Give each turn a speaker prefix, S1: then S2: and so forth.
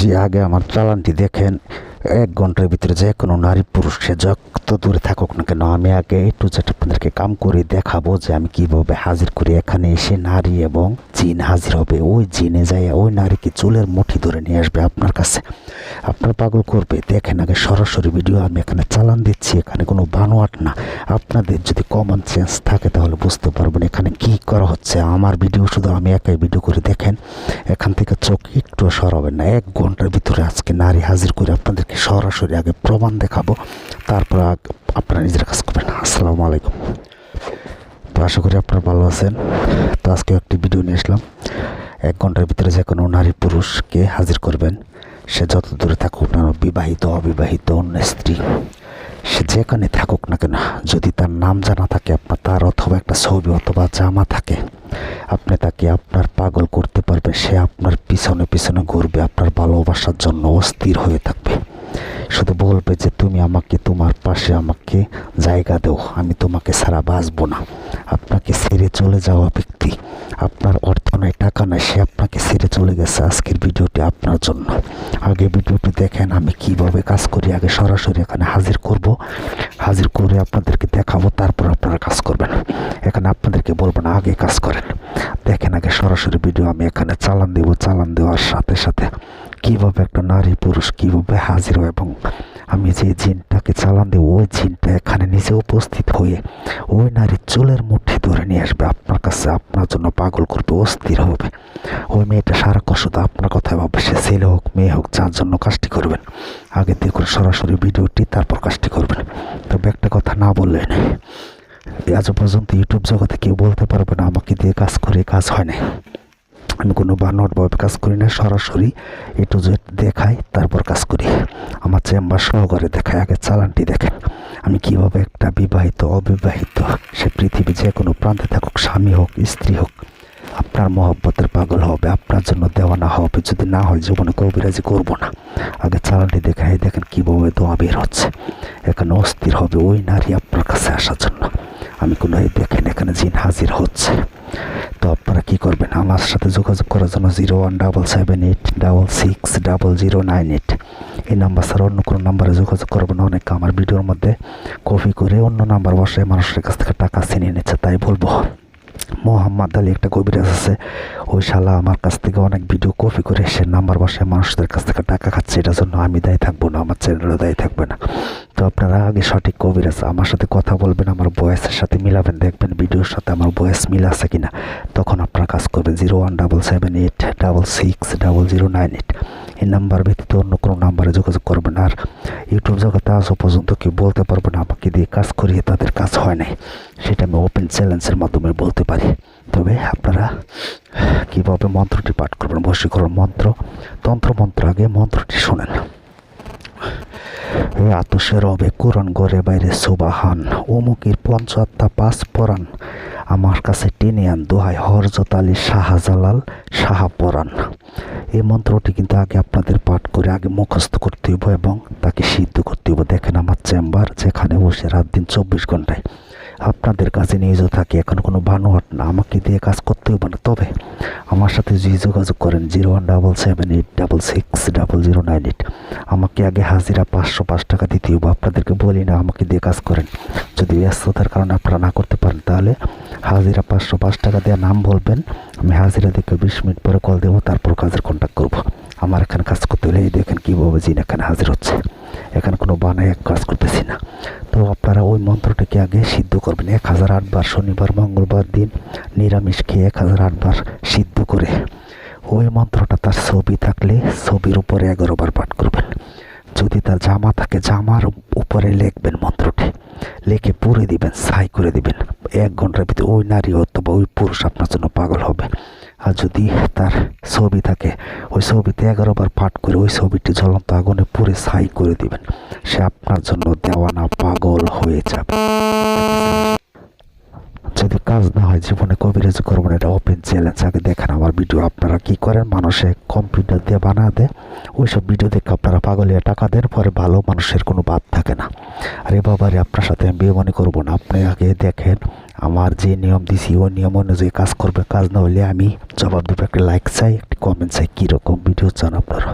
S1: যে আগে আমার চালানটি দেখেন, এক ঘণ্টার ভিতরে যে কোনো নারী পুরুষ, সে যত দূরে থাকুক না কেন, আমি আগে একটু যেটা আপনাদেরকে কাম করে দেখাবো যে আমি কীভাবে হাজির করি এখানে এসে নারী এবং জিন হাজির হবে, ওই জিনে যায় ওই নারীকে চুলের মুঠি ধরে নিয়ে আসবে আপনার কাছে। আপনার পাগল করবে, দেখেন আগে সরাসরি ভিডিও আমি এখানে চালান দিচ্ছি, এখানে কোনো বানোয়াট না। আপনাদের যদি কমন সেন্স থাকে তাহলে বুঝতে পারবেন এখানে কি করা হচ্ছে। আমার ভিডিও শুধু আমি একাই ভিডিও করে দেখেন, এখান থেকে চোখ একটু সরাবেন না। এক ঘণ্টার ভিতরে আজকে নারী হাজির করে আপনাদেরকে সরাসরি আগে প্রমাণ দেখাবো, তারপর আপনারা নিজের কাজ করবেন। আসসালামু আলাইকুম। আশা করি আপনারা ভালো আছেন। তো আজকে একটি ভিডিও নিয়ে আসলাম। এক ঘণ্টার ভিতরে যে কোনো নারী পুরুষকে হাজির করবেন, সে যত দূরে থাকুক না বিবাহিত, অবিবাহিত, অন্য স্ত্রী, সে যেখানে থাকুক না কেন, যদি তার নাম জানা থাকে, আপনার তার অথবা একটা ছবি অথবা জামা থাকে, আপনি তাকে আপনার পাগল করতে পারবেন, সে আপনার পিছনে পিছনে ঘুরবে, আপনার ভালোবাসার জন্য অস্থির হয়ে থাকবে। শুধু বলবে যে তুমি আমাকে, তোমার পাশে আমাকে জায়গা দাও, আমি তোমাকে সারা বাঁচবো না। আপনাকে ছেড়ে চলে যাওয়া ব্যক্তি, আপনার অর্থ নাই, টাকা নাই, সে আপনাকে ছেড়ে চলে গেছে আজকের ভিডিওটি আপনার জন্য। আগে ভিডিওটি দেখেন, আমি কীভাবে কাজ করি, আগে সরাসরি এখানে হাজির করব। হাজির করে আপনাদেরকে দেখাবো, তারপর আপনারা কাজ করবেন। এখানে আপনাদেরকে বলব না, আগে কাজ করেন। দেখেন, আগে সরাসরি ভিডিও আমি এখানে চালান দেব, চালান দেওয়ার সাথে সাথে কীভাবে একটা নারী পুরুষ কীভাবে হাজির হয় এবং আমি যে জিনটাকে চালান দেবো, ওই জিনটা এখানে নিজে উপস্থিত হয়ে ওই নারীর চুলের মুঠি ধরে নিয়ে আসবে। আপনার কাছে আপনার জন্য পাগল করবে, অস্থির হবে। ওই মেয়েটা সারাক্ষণ শুধু আপনার কথাই ভাববে, সে ছেলে হোক, মেয়ে হোক, যার জন্য কাজটি করবেন। আগে দেখুন সরাসরি ভিডিওটি তারপর কাজটি করবেন। তবে একটা কথা না বললে নেই আজ পর্যন্ত ইউটিউব জগতে কেউ বলতে পারবে না, আমাকে দিয়ে কাজ করে কাজ হয় না আমি কোনো বানোয়াটভাবে কাজ করি না, সরাসরি এ টু জেড দেখাই, তারপর কাজ করি। আমার চেম্বার সহকারে দেখাই আগে চালানটি দেখেন। আমি কীভাবে একটা বিবাহিত, অবিবাহিত, সে পৃথিবী যে কোনো প্রান্তে থাকুক, স্বামী হোক, স্ত্রী হোক, আপনার মহব্বতের পাগল হবে, আপনার জন্য দেওয়ানা হবে, যদি না হয় জীবনে কবিরাজি করব না। আগে চালানটি দেখে এই দেখেন কীভাবে দোয়া বের হচ্ছে। এখানে অস্থির হবে ওই নারী আপনার কাছে আসার জন্য। আমি কোনো দেখেন, এখানে জিন হাজির হচ্ছে। আপনারা কি করবেন আমার সাথে যোগাযোগ করার জন্য zero one double seven eight double six double zero nine eight. এই নাম্বার ছাড়া অন্য কোনো নাম্বারে যোগাযোগ করবেন অনেকে। আমার ভিডিওর মধ্যে কপি করে অন্য নাম্বার বসে মানুষের কাছ থেকে টাকা ছিনিয়ে নিচ্ছে, তাই বলব। মোহাম্মদ আলী একটা কবিরাজ আছে ওই শালা আমার কাছ থেকে অনেক ভিডিও কপি করে সে নাম্বার বসে মানুষদের কাছ থেকে টাকা খাচ্ছে, এটার জন্য আমি দায়ী থাকব না, আমার চ্যানেলও দায়ী থাকবে না। তো আপনারা আগে সঠিক কবিরাজ আমার সাথে কথা বলবেন, আমার বয়সের সাথে মিলাবেন, দেখবেন ভিডিওর সাথে আমার বয়স মিল আছে কিনা। তখন আপনারা কাজ করবেন zero one double seven eight double six double zero nine eight. এই নাম্বার ব্যতীত অন্য কোনো নাম্বারে যোগাযোগ করবেন, আর ইউটিউব জগতে আজও পর্যন্ত কেউ বলতে পারবে না, আমাকে দিয়ে কাজ করিয়ে তাদের কাজ হয় নাই। সেটা আমি ওপেন চ্যালেঞ্জের মাধ্যমে বলতে পারি। তবে আপনারা কীভাবে মন্ত্রটি পাঠ করবেন, বশীকরণ মন্ত্র তন্ত্র মন্ত্র আগে মন্ত্রটি শোনেন। এ আতসের হবে কোরআন গড়ে বাইরে, সুবাহান। অমুকের পঞ্চাত্তা পাঁচ পরাণ, আমার কাছে টেনে আন দোহাই হরজত আলী শাহজালাল শাহাপরাণ। এই মন্ত্রটি কিন্তু আগে আপনাদের পাঠ করে আগে মুখস্থ করতে হইব এবং তাকে সিদ্ধ করতে হইব। দেখেন আমার চেম্বার যেখানে বসে রাত দিন চব্বিশ ঘন্টায় আপনাদের কাছে নিয়োজিত থাকি, এখন কোনো বানোয়াট না, আমাকে দিয়ে কাজ করতে হবে না। তবে আমার সাথে যদি যোগাযোগ করেন, zero one double seven eight double six double zero nine eight. আমাকে আগে হাজিরা পাঁচশো পাঁচ টাকা দিতে হবে, আপনাদেরকে বলি না, আমাকে দিয়ে কাজ করেন। যদি ব্যস্ততার কারণে আপনারা না করতে পারেন, তাহলে হাজিরা পাঁচশো পাঁচ টাকা দেওয়ার নাম বলবেন। আমি হাজিরা দেখে বিশ মিনিট পরে কল দেবো, তারপর কাজের কন্ট্যাক্ট করব। আমার এখানে কাজ করতে হলে এই দেখেন কীভাবে জিন এখানে হাজির হচ্ছে। এখানে কোনো বানায় কাজ করতেছি না। তো আপনারা ওই মন্ত্রটাকে আগে সিদ্ধ করবেন। এক হাজার আটবার শনিবার, মঙ্গলবার দিন নিরামিষ খেয়ে এক হাজার আটবার সিদ্ধ করে ওই মন্ত্রটা তার ছবি থাকলে ছবির উপরে এগারো বার পাঠ করবেন। যদি তার জামা থাকে, জামার উপরে লিখবেন মন্ত্রটি। লিখে পুরে দিবেন সাই করে দিবেন। এক ঘণ্টার ভিতরে ওই নারী অথবা ওই পুরুষ আপনার জন্য পাগল হবে। আর যদি তার ছবি থাকে, ওই ছবিতে এগারো বার পাঠ করে ওই ছবিটি জ্বলন্ত আগুনে পুরে ছাই করে দিবেন। সে আপনার জন্য দেওয়ানা পাগল হয়ে যাবে। কাজ না হয় জীবনে কবিরাজ করবেন, এটা ওপেন চ্যালেঞ্জ আগে দেখেন আমার ভিডিও আপনারা কি করেন? মানুষে কম্পিউটার দিয়ে বানা দেয়। ওইসব ভিডিও দেখে আপনারা পাগলিয়া টাকা দেন, পরে ভালো মানুষের কোনো বাদ থাকে না। আরে বাবারে, আপনার সাথে আমি বেমানি করব না। আপনি আগে দেখেন, আমার যে নিয়ম দিছি, ওই নিয়ম অনুযায়ী কাজ করবে। কাজ না হলে আমি জবাব দেবো। একটা লাইক চাই, একটি কমেন্ট চাই। কীরকম ভিডিও চান আপনারা?